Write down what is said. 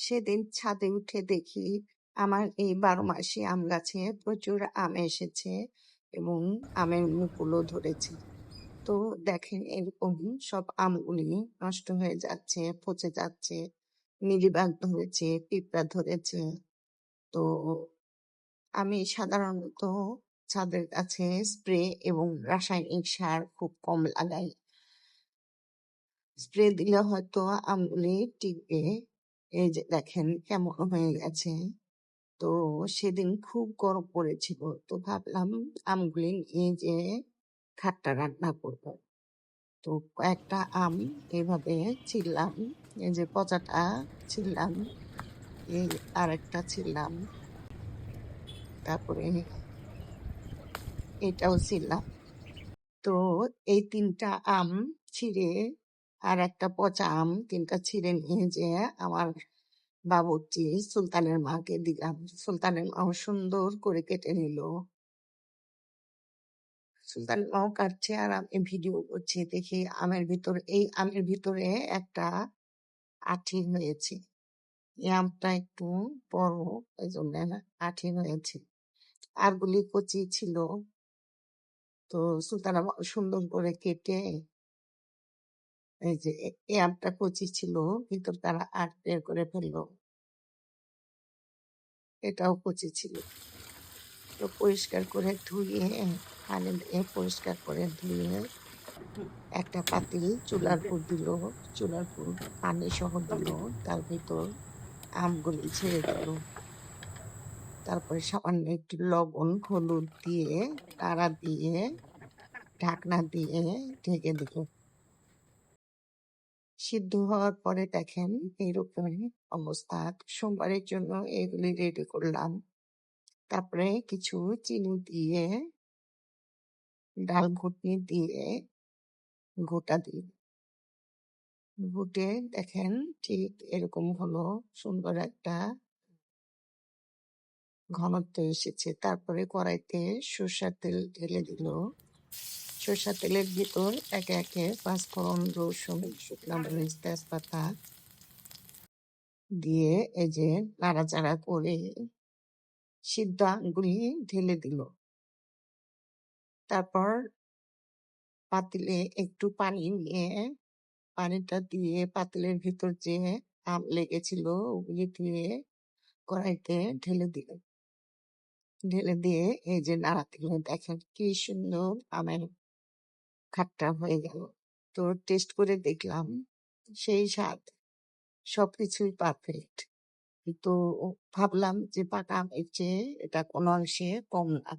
সেদিন ছাদে উঠে দেখি আমার এই বারো মাসি আম গাছে প্রচুর আম এসেছে এবং আমের মুকুলও ধরেছে। তো দেখেন এরকম সব আমগুলি নষ্ট হয়ে যাচ্ছে, পচে যাচ্ছে মিলিবাগ ধরেছে, পিঁপড়া ধরেছে। তো আমি সাধারণত ছাদের কাছে স্প্রে এবং রাসায়নিক সার খুব কম লাগাই। স্প্রে দিলে হয়তো আমগুলি টিকবে এই যে দেখেন কেমন হয়ে গেছে। তো সেদিন খুব গরম পড়েছিল। তো ভাবলাম আমগুলি নিয়ে যে খাট্টা রান্না করব। তো কয়েকটা আম এভাবে ছিললাম এই যে পচাটা ছিললাম এই আরেকটা ছিললাম তারপরে এটাও ছিললাম তো এই তিনটা আম ছিঁড়ে আর একটা পচা আম তিনটা ছিঁড়ে নিয়ে যে আমার বাবুর্চি সুলতানের মাকে দিলাম। সুলতানের মাও সুন্দর করে কেটে নিল। সুলতানের মাও কাটছে আর আমি ভিডিও করছি দেখি আমের ভিতরে, এই আমের ভিতরে একটা আঠি হয়েছে। এই আমটা একটু বড়, এই জন্য আঠি হয়েছে। আরগুলি কচি ছিল। তো সুলতানা সুন্দর করে কেটে এই যে এই কচি ছিল ভিতর তারা আট বের করে ফেলল। এটাও কচি ছিল। তো পরিষ্কার করে ধুয়ে, পানি পরিষ্কার করে ধুয়ে একটা পাতিল চুলার উপর দিল, চুলার উপর পানি সহ দিল, তার ভিতর আমগুলি ছেড়ে দিল। তারপরে সামান্য একটু লবণ, হলুদ দিয়ে, তারা দিয়ে, ঢাকনা দিয়ে ঢেকে দিল। সিদ্ধ হওয়ার পরে দেখেন এইরকম অবস্থা। সোমবারের জন্য এগুলি রেডি করলাম। তারপরে কিছু চিনি দিয়ে, ডাল ঘুটনি দিয়ে গোটা দিই ঘুটে দেখেন ঠিক এরকম হলো। সুন্দর একটা ঘনত্ব এসেছে। তারপরে কড়াইতে সর্ষার তেল ঢেলে দিল। সর্ষার তেলের ভিতর একে একে পাঁচফোড়ন রসুন, শুকনো মরিচ, তেজপাতা দিয়ে এই যে নাড়াচাড়া করে সিদ্ধ আমগুলি ঢেলে দিল। তারপর পাতিলে একটু পানি নিয়ে পানিটা দিয়ে পাতিলের ভিতর যে আম লেগেছিল ওগুলি দিয়ে কড়াইতে ঢেলে দিল। ঢেলে দিয়ে এই যে নাড়া দিল দেখেন কি সুন্দর আমের খাট্টা হয়ে গেল। তো টেস্ট করে দেখলাম, সেই স্বাদ সবকিছুই পারফেক্ট তো ভাবলাম যে পাকা আমের চেয়ে এটা কোনো অংশে কম না।